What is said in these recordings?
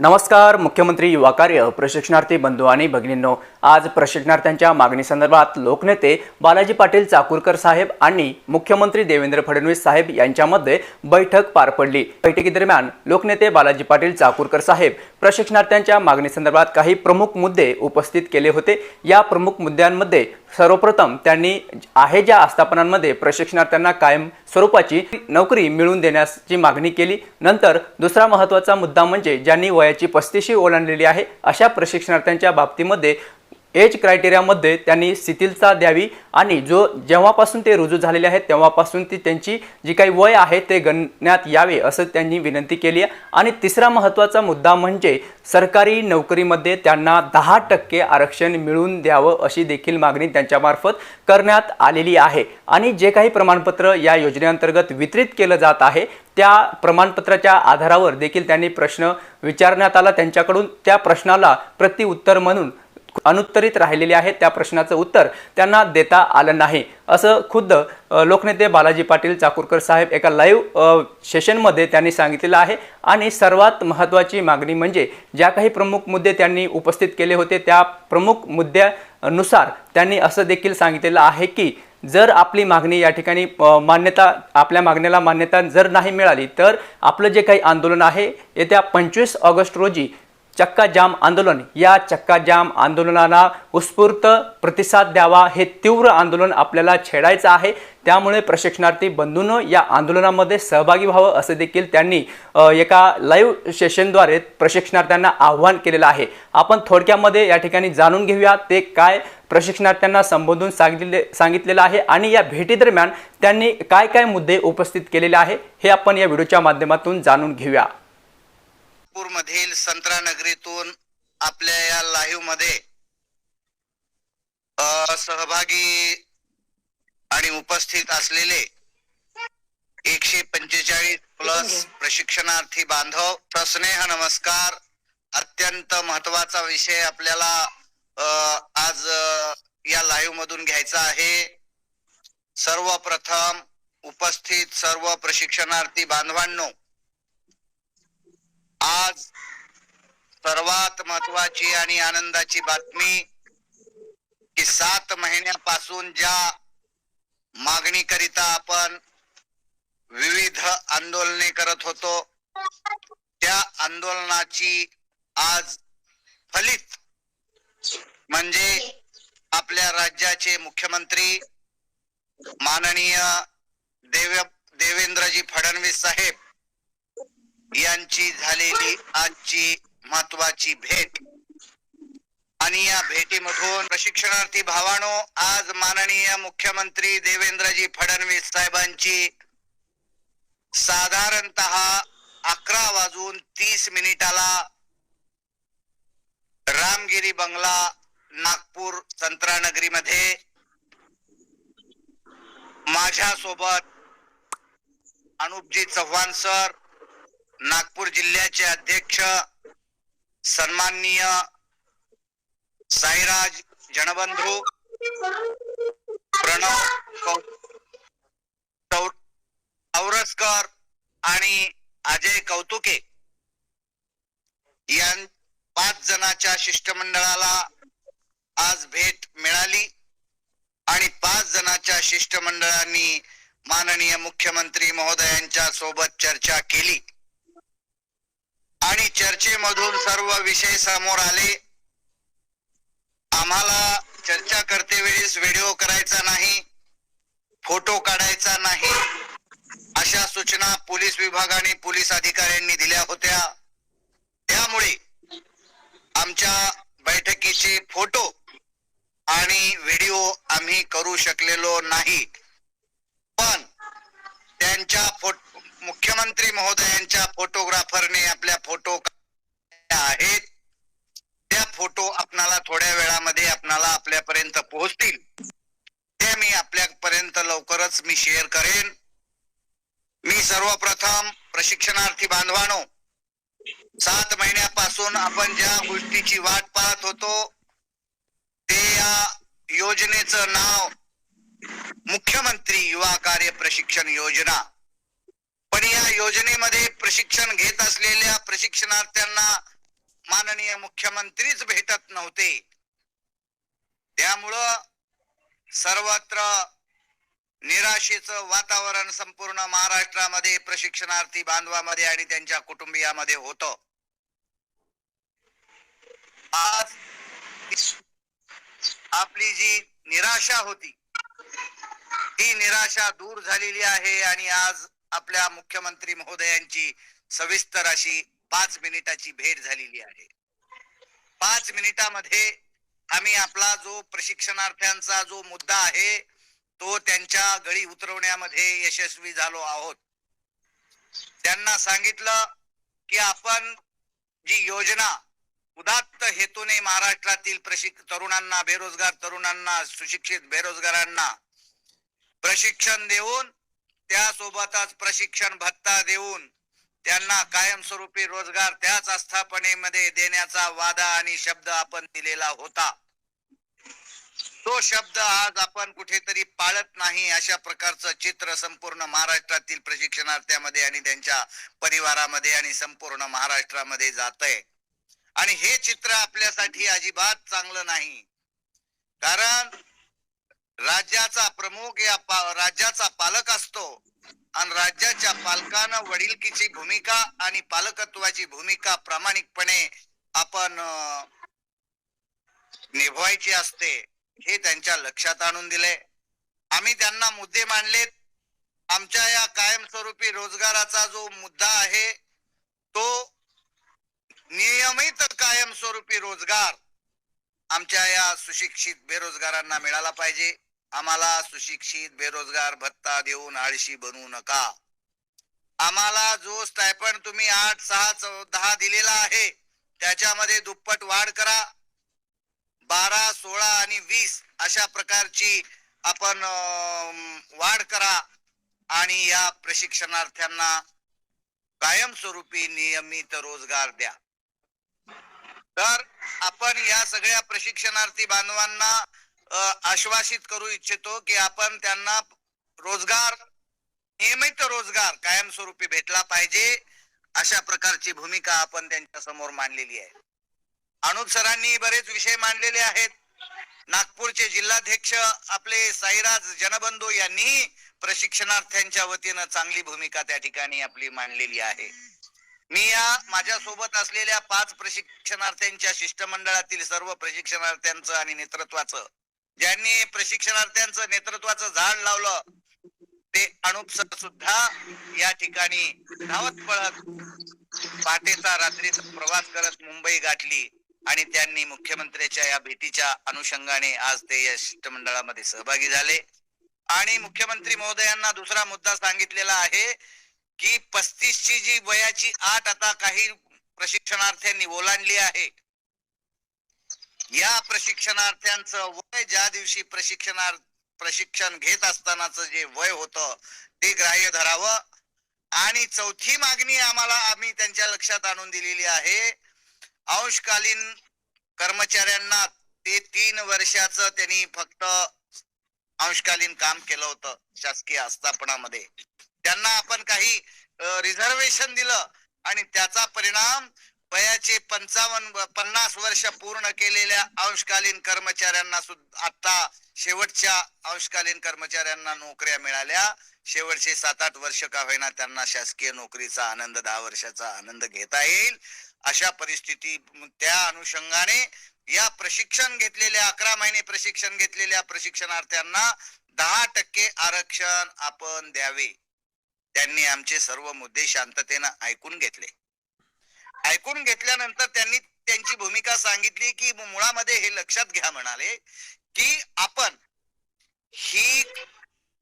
नमस्कार मुख्यमंत्री युवा कार्य प्रशिक्षणार्थी बंधू आणि भगिनींनो. आज प्रशिक्षणार्थ्यांच्या मागणीसंदर्भात लोकनेते बालाजी पाटील चाकूरकर साहेब आणि मुख्यमंत्री देवेंद्र फडणवीस साहेब यांच्यामध्ये बैठक पार पडली. बैठकीदरम्यान लोकनेते बालाजी पाटील चाकूरकर साहेब प्रशिक्षणार्थ्यांच्या मागणीसंदर्भात काही प्रमुख मुद्दे उपस्थित केले होते. या प्रमुख मुद्द्यांमध्ये सर्वप्रथम त्यांनी आहे ज्या आस्थापनांमध्ये प्रशिक्षणार्थ्यांना कायम स्वरूपाची नोकरी मिळवून देण्याची मागणी केली. नंतर दुसरा महत्त्वाचा मुद्दा म्हणजे ज्यांनी वयाची पस्तीशी ओलांडलेली आहे अशा प्रशिक्षणार्थ्यांच्या बाबतीमध्ये एज क्रायटेरियामध्ये त्यांनी शिथिलता द्यावी आणि जो जेव्हापासून ते रुजू झालेले आहेत तेव्हापासून ती त्यांची जी काही वय आहे ते गणण्यात यावे असं त्यांनी विनंती केली आहे. आणि तिसरा महत्त्वाचा मुद्दा म्हणजे सरकारी नोकरीमध्ये त्यांना दहा टक्के आरक्षण मिळवून द्यावं अशी देखील मागणी त्यांच्यामार्फत करण्यात आलेली आहे. आणि जे काही प्रमाणपत्र या योजनेअंतर्गत वितरित केलं जात आहे त्या प्रमाणपत्राच्या आधारावर देखील त्यांनी प्रश्न विचारण्यात आला. त्यांच्याकडून त्या प्रश्नाला प्रतिउत्तर म्हणून अनुत्तरित राहिलेले आहेत त्या प्रश्नाचं उत्तर त्यांना देता आलं नाही. असं खुद्द लोकनेते बालाजी पाटील चाकूरकर साहेब एका लाईव्ह सेशनमध्ये त्यांनी सांगितलेलं आहे. आणि सर्वात महत्त्वाची मागणी म्हणजे ज्या काही प्रमुख मुद्दे त्यांनी उपस्थित केले होते त्या प्रमुख मुद्द्यानुसार त्यांनी असं देखील सांगितलेलं आहे की जर आपली मागणी या ठिकाणी मान्यता आपल्या मागण्याला मान्यता जर नाही मिळाली तर आपलं जे काही आंदोलन आहे येत्या पंचवीस ऑगस्ट रोजी चक्का जाम आंदोलन. या चक्का जाम आंदोलनाला उत्स्फूर्त प्रतिसाद द्यावा हे तीव्र आंदोलन आपल्याला छेडायचं आहे. त्यामुळे प्रशिक्षणार्थी बंधूंनो या आंदोलनामध्ये सहभागी व्हावं असं देखील त्यांनी एका लाईव्ह सेशनद्वारे प्रशिक्षणार्थ्यांना आव्हान केलेलं आहे. आपण थोडक्यामध्ये या ठिकाणी जाणून घेऊया ते काय प्रशिक्षणार्थ्यांना संबोधून सांगितले सांगितलेलं आहे आणि या भेटीदरम्यान त्यांनी काय काय मुद्दे उपस्थित केलेले आहे हे आपण या व्हिडिओच्या माध्यमातून जाणून घेऊया. नागपूर मधील संत्रा नगरीतून आपल्या या लाईव्हमध्ये सहभागी आणि उपस्थित असलेले एकशे पंचेचाळीस प्लस प्रशिक्षणार्थी बांधव सस्नेह नमस्कार. अत्यंत महत्त्वाचा विषय आपल्याला आज या लाईव्ह मधून घ्यायचा आहे. सर्वप्रथम उपस्थित सर्व प्रशिक्षणार्थी बांधवांनो आज सर्वात महत्वाची आणि आनंदाची बातमी की सात महिन्यापासून ज्या मागणी करिता आपण विविध आंदोलने करत होतो त्या आंदोलनाची आज फलित म्हणजे आपल्या राज्याचे मुख्यमंत्री माननीय देव देवेंद्रजी फडणवीस साहेब यांची झालेली आजची महत्वाची भेट. आणि या भेटीमधून प्रशिक्षणार्थी भावानो आज माननीय मुख्यमंत्री देवेंद्रजी फडणवीस साहेबांची साधारणत अकरा वाजून तीस मिनिटाला रामगिरी बंगला नागपूर संत्रानगरीमध्ये माझ्या सोबत अनुपजी चव्हाण सर नागपूर जिल्ह्याचे अध्यक्ष सन्माननीय साईराज जनबंधू प्रणव चौरसकर आणि अजय कौतुके या पाच जणांच्या शिष्टमंडळाला आज भेट मिळाली आणि पाच जणांच्या शिष्टमंडळांनी माननीय मुख्यमंत्री महोदयांच्या सोबत चर्चा केली. आणि चर्चेमधून सर्व विषय समोर आले. आम्हाला चर्चा करते वेळेस व्हिडिओ करायचा नाही फोटो काढायचा नाही. अशा सूचना पोलीस विभागाने पोलीस अधिकाऱ्यांनी दिल्या होत्या. त्यामुळे आमच्या बैठकीचे फोटो आणि व्हिडिओ आम्ही करू शकलेलो नाही. पण त्यांच्या फोटो मुख्यमंत्री महोदयांच्या फोटोग्राफरने आपल्या फोटो आहेत. त्या फोटो आपणाला थोड्या वेळामध्ये आपणाला आपल्यापर्यंत पोहोचतील. ते मी आपल्यापर्यंत लवकरच मी शेअर करेन. मी सर्वप्रथम प्रशिक्षणार्थी बांधवानो सात महिन्यापासून आपण ज्या गोष्टीची वाट पाहत होतो ते या योजनेचं नाव मुख्यमंत्री युवा कार्य प्रशिक्षण योजना. पण या योजनेमध्ये प्रशिक्षण घेत असलेल्या प्रशिक्षणार्थ्यांना माननीय मुख्यमंत्रीच भेटत नव्हते. त्यामुळं सर्वत्र निराशेचं वातावरण संपूर्ण महाराष्ट्रामध्ये प्रशिक्षणार्थी बांधवामध्ये आणि त्यांच्या कुटुंबियामध्ये होत. आज आपली जी निराशा होती ती निराशा दूर झालेली आहे आणि आज आपल्या मुख्यमंत्री महोदयांची सविस्तर अशी पाच मिनिटाची भेट झालेली आहे. पाच मिनिटामध्ये आम्ही आपला जो प्रशिक्षणार्थ्यांचा जो मुद्दा आहे तो त्यांच्या गळी उतरवण्यामध्ये यशस्वी झालो आहोत. त्यांना सांगितलं की आपण जी योजना उदात्त हेतूने महाराष्ट्रातील प्रशिक तरुणांना बेरोजगार तरुणांना सुशिक्षित बेरोजगारांना प्रशिक्षण देऊन त्यासोबतच प्रशिक्षण भत्ता देऊन त्यांना कायमस्वरूपी रोजगार त्याच आस्थापनेमध्ये देण्याचा वादा आणि शब्द आपण दिलेला होता. तो शब्द आज आपण कुठेतरी पाळत नाही अशा प्रकारचं चित्र संपूर्ण महाराष्ट्रातील प्रशिक्षणार्थ्यामध्ये आणि त्यांच्या परिवारामध्ये आणि संपूर्ण महाराष्ट्रामध्ये जात आहे आणि हे चित्र आपल्यासाठी अजिबात चांगलं नाही. कारण राज्याचा प्रमुख या पा- राज्याचा पालक असतो. आणि राज्याच्या पालकानं वडिलकीची भूमिका आणि पालकत्वाची भूमिका प्रामाणिकपणे आपण निभवायची असते हे त्यांच्या लक्षात आणून दिले आम्ही त्यांना मुद्दे मांडलेत. आमच्या या कायमस्वरूपी रोजगाराचा जो मुद्दा आहे तो नियमित कायमस्वरूपी रोजगार आमच्या या सुशिक्षित बेरोजगारांना मिळाला पाहिजे. आम्हाला सुशिक्षित बेरोजगार भत्ता देऊन आळशी बनवू नका. आम्हाला जो स्टायपंड तुम्ही आठ सहा चौ- दहा दिलेला आहे त्याच्यामध्ये दुप्पट वाढ करा. बारा सोळा आणि वीस अशा प्रकारची आपण अं, वाढ करा आणि या प्रशिक्षणार्थ्यांना कायमस्वरूपी नियमित रोजगार द्या. तर आपण या सगळ्या प्रशिक्षणार्थी बांधवांना आश्वासित करू इच्छितो की आपण त्यांना रोजगार नियमित रोजगार कायमस्वरूपी भेटला पाहिजे अशा प्रकारची भूमिका आपण त्यांच्यासमोर मांडलेली आहे. अनुज सरांनी बरेच विषय मांडलेले आहेत. नागपूरचे जिल्हाध्यक्ष आपले साईराज जनबंधू यांनी प्रशिक्षणार्थ्यांच्या वतीनं चांगली भूमिका त्या ठिकाणी आपली मांडलेली आहे. मी या माझ्या सोबत असलेल्या पाच प्रशिक्षणार्थ्यांच्या शिष्टमंडळातील सर्व प्रशिक्षणार्थ्यांचं आणि नेतृत्वाचं ज्यांनी प्रशिक्षणार्थ्यांचं नेतृत्वाचं झाड लावलं ते अनुप सर सुद्धा या ठिकाणी धावत पळत पहाटेचा रात्रीचा प्रवास करत मुंबई गाठली आणि त्यांनी मुख्यमंत्र्याच्या या भेटीच्या अनुषंगाने आज ते या शिष्टमंडळामध्ये सहभागी झाले. आणि मुख्यमंत्री महोदयांना दुसरा मुद्दा सांगितलेला आहे की पस्तीसची जी वयाची आठ आता काही प्रशिक्षणार्थ्यांनी ओलांडली आहे या प्रशिक्षणार्थ्यांचं वय ज्या दिवशी प्रशिक्षणार प्रशिक्षण घेत असतानाच जे वय होतं ते ग्राह्य धरावं. आणि चौथी मागणी आम्हाला आम्ही त्यांच्या लक्षात आणून दिलेली आहे. अंशकालीन कर्मचाऱ्यांना ते तीन वर्षाचं त्यांनी फक्त अंशकालीन काम केलं होतं शासकीय आस्थापनामध्ये. त्यांना आपण काही रिझर्वेशन दिलं आणि त्याचा परिणाम वयाचे पंचावन्न पन्नास वर्ष पूर्ण केलेल्या अंशकालीन कर्मचाऱ्यांना सुद्धा आता शेवटच्या अंशकालीन कर्मचाऱ्यांना नोकऱ्या मिळाल्या. शेवटचे सात आठ वर्ष का होईना त्यांना शासकीय नोकरीचा आनंद दहा वर्षाचा आनंद घेता येईल. अशा परिस्थिती त्या अनुषंगाने या प्रशिक्षण घेतलेल्या अकरा महिने प्रशिक्षण घेतलेल्या प्रशिक्षणार्थ्यांना दहा टक्के आरक्षण आपण द्यावे. त्यांनी आमचे सर्व मुद्दे शांततेनं ऐकून घेतले. ऐकून घेतल्यानंतर त्यांनी त्यांची भूमिका सांगितली की मुळामध्ये हे लक्षात घ्या म्हणाले की आपण ही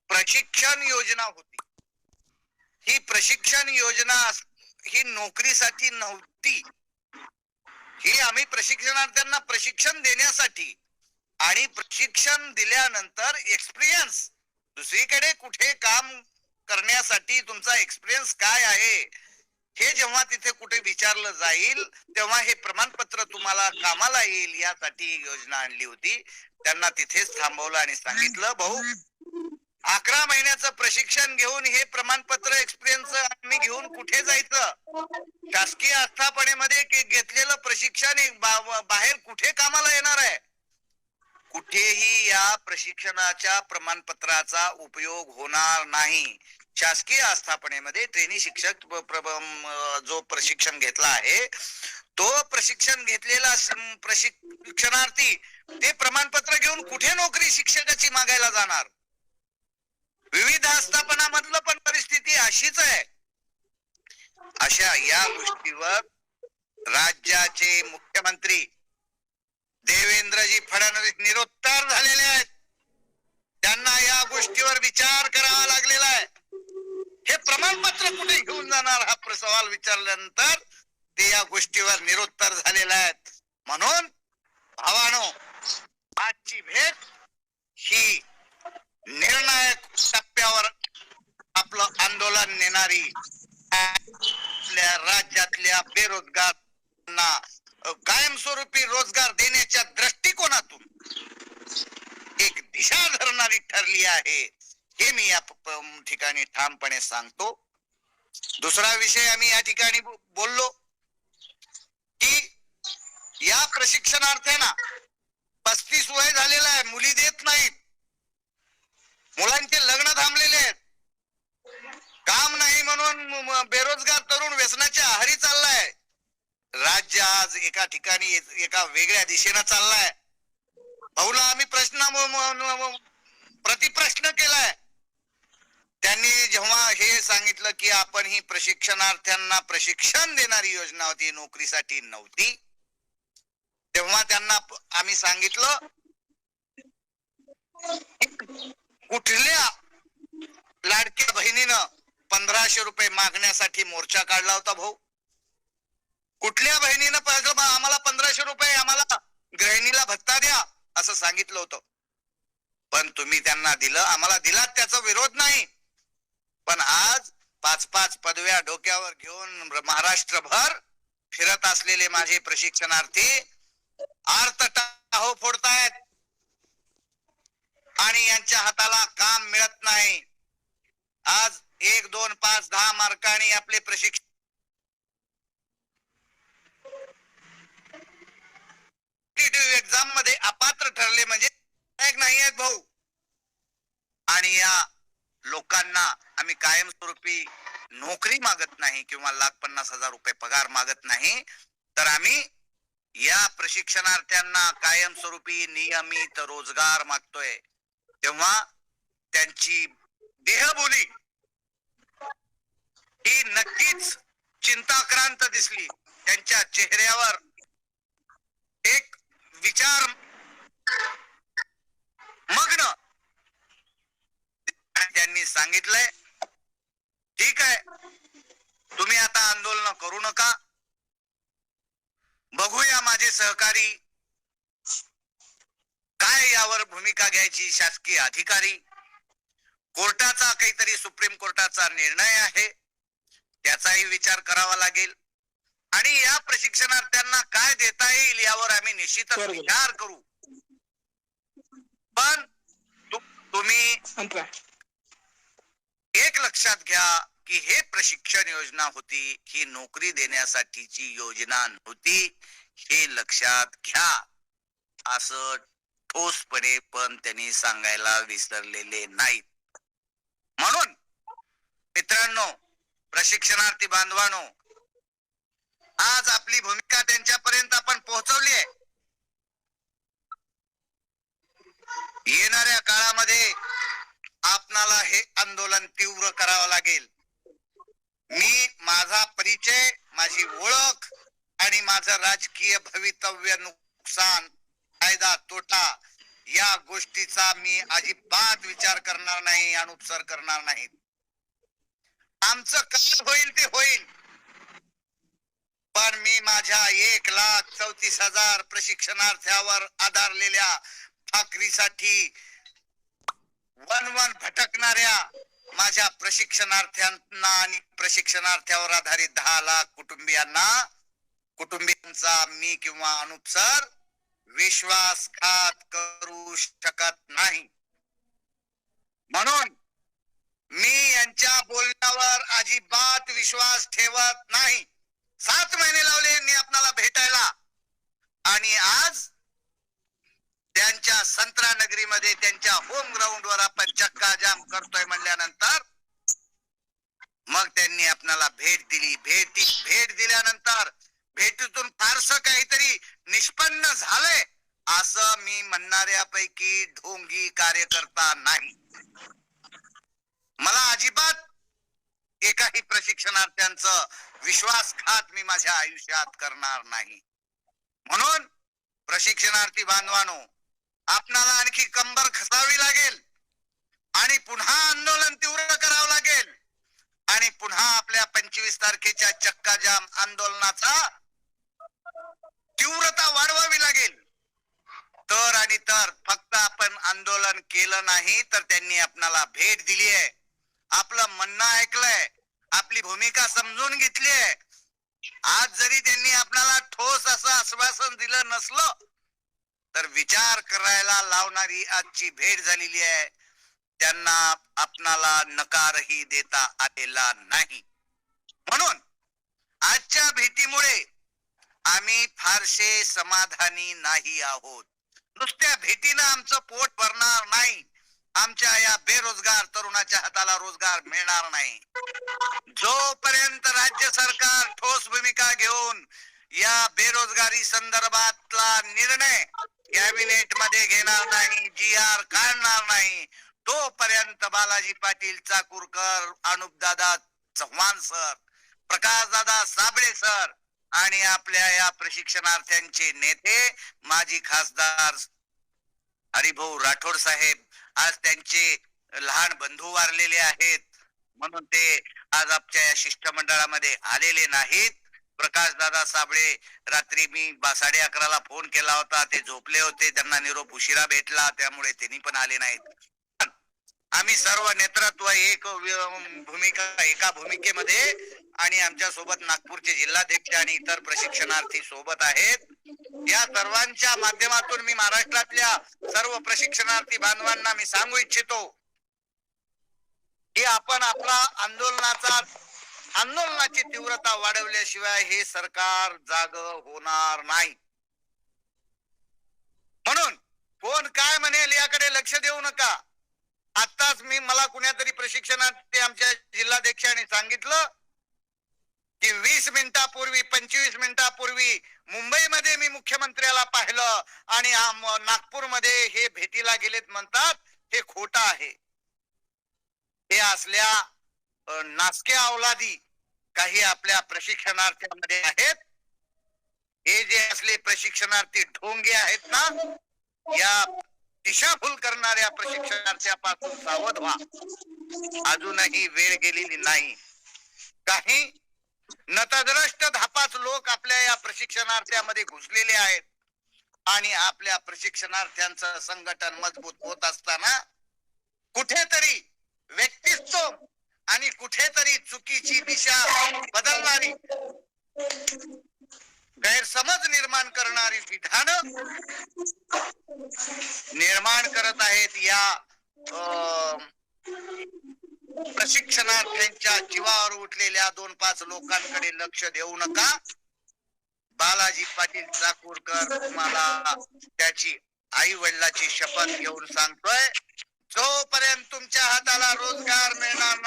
प्रशिक्षण योजना होती. ही प्रशिक्षण योजना ही नोकरीसाठी नव्हती. ही आम्ही प्रशिक्षणार्थ्यांना प्रशिक्षण देण्यासाठी आणि प्रशिक्षण दिल्यानंतर एक्सपिरियन्स दुसरीकडे कुठे काम करण्यासाठी तुमचा एक्सपिरियन्स काय आहे? हे जेव्हा तिथे कुठे विचारलं जाईल तेव्हा हे प्रमाणपत्र तुम्हाला कामाला येईल यासाठी ही योजना आणली होती. त्यांना तिथेच थांबवलं आणि सांगितलं भाऊ अकरा महिन्याचं प्रशिक्षण घेऊन हे प्रमाणपत्र एक्सपिरियन्स आम्ही घेऊन कुठे जायचं? शासकीय आस्थापनेमध्ये घेतलेलं प्रशिक्षण बाहेर कुठे कामाला येणार आहे? कुठेही या प्रशिक्षणाच्या प्रमाणपत्राचा उपयोग होणार नाही. शासकीय आस्थापनेमध्ये ट्रेनी शिक्षक जो प्रशिक्षण घेतला आहे तो प्रशिक्षण घेतलेला प्रशिक्षणार्थी ते प्रमाणपत्र घेऊन कुठे नोकरी शिक्षकाची मागायला जाणार? विविध आस्थापनामधलं पण परिस्थिती अशीच आहे. अशा या गोष्टीवर राज्याचे मुख्यमंत्री देवेंद्रजी फडणवीस निरुत्तर झालेले आहेत. त्यांना या गोष्टीवर विचार करावा लागलेला आहे. हे प्रमाणपत्र कुठे घेऊन जाणार? हा प्रसवाल विचारल्यानंतर ते या गोष्टीवर निरुत्तर झालेला आहेत. म्हणून भावानो आजची भेट ही निर्णायक टप्प्यावर आपलं आंदोलन नेणारी आपल्या राज्यातल्या बेरोजगारांना कायमस्वरूपी रोजगार देण्याच्या दृष्टिकोनातून एक दिशा धरणारी ठरली आहे. हे मी या ठिकाणी ठामपणे सांगतो. दुसरा विषय आम्ही या ठिकाणी बोललो की या प्रशिक्षणार्थ्यांना पस्तीस वय झालेलं आहे मुली देत नाहीत. मुलांचे लग्न थांबलेले आहेत. काम नाही म्हणून बेरोजगार तरुण व्यसनाच्या आहारी चाललाय. राज्य आज एका ठिकाणी एका वेगळ्या दिशेनं चाललाय. भाऊला आम्ही प्रश्न प्रतिप्रश्न केलाय. त्यांनी जेव्हा हे सांगितलं की आपण ही प्रशिक्षणार्थ्यांना प्रशिक्षण देणारी योजना होती नोकरीसाठी नव्हती तेव्हा त्यांना आम्ही सांगितलं कुठल्या लाडक्या बहिणीनं पंधराशे रुपये मागण्यासाठी मोर्चा काढला होता भाऊ? कुठल्या बहिणीनं पाहिजे आम्हाला पंधराशे रुपये आम्हाला गृहिणीला भत्ता द्या असं सांगितलं होतं. पण तुम्ही त्यांना दिलं आम्हाला दिलात त्याचा विरोध नाही. पण आज पाच पाच पदव्या डोक्यावर घेऊन महाराष्ट्रभर फिरत असलेले माझे प्रशिक्षणार्थी आर्त टाहो फोडतायत. आणि यांच्या हाताला काम मिळत नाही. आज एक दोन पाच दहा मार्कांनी आपले प्रशिक्षण एक्झाममध्ये अपात्र ठरले म्हणजे एक नाही आहेत भाऊ. आणि या लोकांना आम्ही कायमस्वरूपी नोकरी मागत नाही किंवा लाख पन्नास हजार रुपये पगार मागत नाही तर आम्ही या प्रशिक्षणार्थ्यांना कायमस्वरूपी नियमित रोजगार मागतोय. तेव्हा त्यांची देहबोली ही नक्कीच चिंताक्रांत दिसली. त्यांच्या चेहऱ्यावर एक विचार मग्न आणि त्यांनी सांगितलंय. ठीक आहे. तुम्ही आता आंदोलन करू नका. बघूया माझे सहकारी काय यावर भूमिका घ्यायची शासकीय अधिकारी. कोर्टाचा काहीतरी सुप्रीम कोर्टाचा निर्णय आहे. त्याचाही विचार करावा लागेल. आणि या प्रशिक्षणार्थ्यांना काय देता येईल यावर आम्ही निश्चितच. विचार करू. पण तुम्ही एक लक्षात घ्या की हे प्रशिक्षण योजना होती ही नोकरी देण्यासाठीची योजना नव्हती हे लक्षात घ्या. असं ठोसपणे पण त्यांनी सांगायला विसरलेले नाहीत. म्हणून मित्रांनो प्रशिक्षणार्थी बांधवानो आज आपली भूमिका त्यांच्यापर्यंत आपण पोहोचवली आहे. येणाऱ्या काळामध्ये आपणाला हे आंदोलन तीव्र करावं लागेल. मी माझा परिचय माझी ओळख आणि माझं राजकीय भवितव्य नुकसान फायदा तोटा या गोष्टीचा मी अजिबात विचार करणार नाही अनुपसर करणार नाही आमचं काय होईल ते होईल. पण मी माझ्या एक लाख चौतीस हजार प्रशिक्षणार्थ्यावर आधारलेल्या ठाकरीसाठी वन वन भटकणाऱ्या माझ्या प्रशिक्षणार्थ्यांना आणि प्रशिक्षणार्थ्यावर आधारित दहा लाख कुटुंबियांना कुटुंबियांचा मी किंवा अनुप सर विश्वासघात करू शकत नाही. म्हणून मी यांच्या बोलण्यावर अजिबात विश्वास ठेवत नाही. सात महिने लावले यांनी आपणाला भेटायला मध्ये त्यांच्या होम ग्राउंड वर आपण चक्का जाम करतोय म्हणल्यानंतर मग त्यांनी आपणाला भेट दिली. भेटी भेट दिल्यानंतर भेटीतून फारसं काहीतरी निष्पन्न झालंय असं मी म्हणणाऱ्यापैकी ढोंगी कार्यकर्ता नाही. मला अजिबात एकाही प्रशिक्षणार्थ्यांचं विश्वासघात मी माझ्या आयुष्यात करणार नाही. म्हणून प्रशिक्षणार्थी बांधवानो आपणाला आणखी कंबर खसावी लागेल. आणि पुन्हा आंदोलन तीव्र करावं लागेल. आणि पुन्हा आपल्या पंचवीस तारखेच्या चक्का जाम आंदोलनाचा तीव्रता वाढवावी लागेल. तर आणि तर फक्त आपण आंदोलन केलं नाही तर त्यांनी आपणाला भेट दिली आहे. आपलं म्हणणं ऐकलंय. आपली भूमिका समजून घेतली आहे. आज जरी त्यांनी आपल्याला ठोस असं आश्वासन दिलं नसलं तर विचार करायला लावणारी आजची भेट झालेली आहे. त्यांना आपणाला नकारही देता आलेला नाही. म्हणून आजच्या भेटीमुळे आम्ही फारसे समाधानी नाही आहोत. नुसत्या भेटीनं आमचं पोट भरणार नाही. आमच्या या बेरोजगार तरुणाच्या हाताला रोजगार मिळणार नाही. जोपर्यंत राज्य सरकार ठोस भूमिका घेऊन या बेरोजगारी संदर्भातला निर्णय कॅबिनेटमध्ये घेणार नाही जी आर काढणार नाही. तोपर्यंत बालाजी पाटील चाकूरकर अनुपदादा चव्हाण सर प्रकाशदादा साबळे सर आणि आपल्या या प्रशिक्षणार्थ्यांचे नेते माजी खासदार हरिभाऊ राठोड साहेब आज त्यांचे लहान बंधू वारलेले आहेत. म्हणून ते आज आमच्या या शिष्टमंडळामध्ये आलेले नाहीत. प्रकाश दादा साबळे रात्री मी साडे अकराला फोन केला होता. ते झोपले होते. त्यांना निरोप उशिरा भेटला. त्यामुळे त्यांनी पण आले नाहीत. आम्ही सर्व नेतृत्व एक भूमिका एका भूमिकेमध्ये आणि आमच्यासोबत नागपूरचे जिल्हाध्यक्ष आणि इतर प्रशिक्षणार्थी सोबत आहेत. या सर्वांच्या माध्यमातून मी महाराष्ट्रातल्या सर्व प्रशिक्षणार्थी बांधवांना मी सांगू इच्छितो की आपण आपला आंदोलनाचा आंदोलनाची तीव्रता वाढवल्याशिवाय हे सरकार जाग होणार नाही. म्हणून कोण काय म्हणेल याकडे लक्ष देऊ नका. आताच मी मला कुण्यातरी ते आमच्या जिल्हाध्यक्षाने सांगितलं की वीस मिनिटापूर्वी पंचवीस मिनिटापूर्वी मुंबईमध्ये मी मुख्यमंत्र्याला पाहिलं आणि नागपूरमध्ये हे भेटीला गेलेत म्हणतात हे खोटं आहे. हे असल्या नासके नासक्या अवलादी काही आपल्या प्रशिक्षणार्थ्यामध्ये आहेत. हे जे असले प्रशिक्षणार्थी ढोंगे आहेत ना या दिशाभूल करणाऱ्या प्रशिक्षणार्थ्यापासून सावध व्हा. अजूनही वेळ गेलेली नाही. काही नतद्रष्ट धापाच लोक आपल्या या प्रशिक्षणार्थ्यामध्ये घुसलेले आहेत. आणि आपल्या प्रशिक्षणार्थ्यांचं संघटन मजबूत होत असताना कुठेतरी व्यक्तित्व आणि कुठेतरी चुकीची दिशा बदलणारी गैरसमज निर्माण करणारी विधान निर्माण करत आहेत या प्रशिक्षणार्थ्यांच्या जीवावर उठलेल्या दोन पाच लोकांकडे लक्ष देऊ नका. बालाजी पाटील चाकूरकर तुम्हाला त्याची आई वडिलाची शपथ घेऊन सांगतोय. जोपर्यंत तुमच्या हाताला रोजगार मिळणार नाही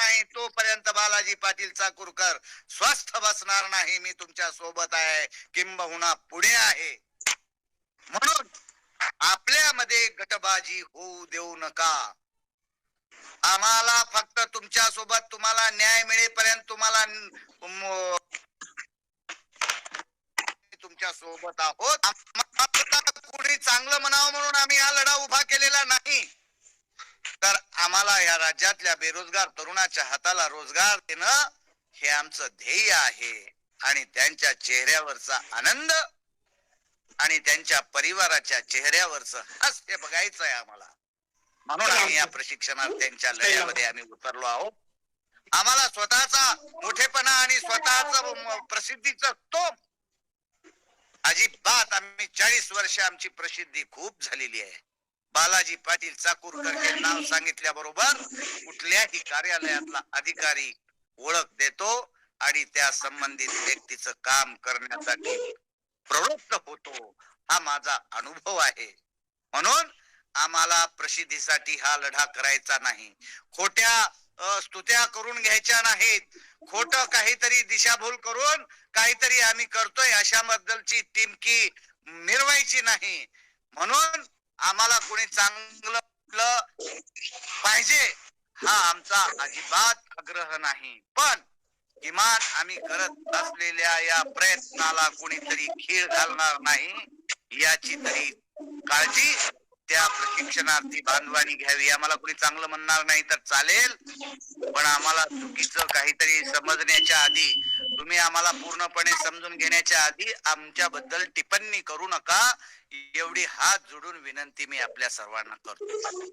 बालाजी पाटील चाकूरकर स्वस्थ बसणार नाही मी तुमच्यासोबत आहे. किंबहुना पुढे आहे. म्हणून आपल्यामध्ये गटबाजी होऊ देऊ नका. आम्हाला फक्त तुमच्यासोबत तुम्हाला न्याय मिळेपर्यंत तुम्हाला तुमच्यासोबत आहोत. कुणी चांगलं म्हणावं म्हणून आम्ही हा लढा उभा केलेला नाही. तर आम्हाला या राज्यातल्या बेरोजगार तरुणाच्या हाताला रोजगार देणं हे आमचं ध्येय आहे. आणि त्यांच्या चेहऱ्यावरचा आनंद आणि त्यांच्या परिवाराच्या चेहऱ्यावरचं हास्य बघायचं आहे आम्हाला. म्हणून आम्ही या प्रशिक्षणार्थ्यांच्या लढ्यामध्ये आम्ही उतरलो आहोत. आम्हाला स्वतःचा मोठेपणा आणि स्वतःच प्रसिद्धीचा तो अजिबात आम्ही चाळीस वर्ष आमची प्रसिद्धी खूप झालेली आहे. बालाजी पाटील चाकूरकर हे नाव सांगितल्या बरोबर कुठल्याही कार्यालयातला अधिकारी ओळख देतो आणि त्या संबंधित व्यक्तीचं काम करण्यासाठी प्रवृत्त होतो. हा माझा अनुभव आहे. म्हणून आम्हाला प्रसिद्धीसाठी हा लढा करायचा नाही. खोट्या स्तुत्या करून घ्यायच्या नाहीत. खोट काहीतरी दिशाभूल करून काहीतरी आम्ही करतोय अशाबद्दलची टिमकी मिरवायची नाही. म्हणून आम्हाला कोणी चांगलं पाहिजे हा आमचा अजिबात आग्रह नाही. पण किमान आम्ही करत असलेल्या या प्रयत्नाला कोणीतरी खीळ घालणार नाही याची तरी काळजी त्या प्रशिक्षणार्थी बांधवानी घ्यावी. आम्हाला कोणी चांगलं म्हणणार नाही तर चालेल. पण आम्हाला चुकीचं काहीतरी समजण्याच्या आधी तुम्ही आम्हाला पूर्णपणे समजून घेण्याच्या आधी आमच्याबद्दल टिप्पणी करू नका. एवढी हात जोडून विनंती मी आपल्या सर्वांना करतो.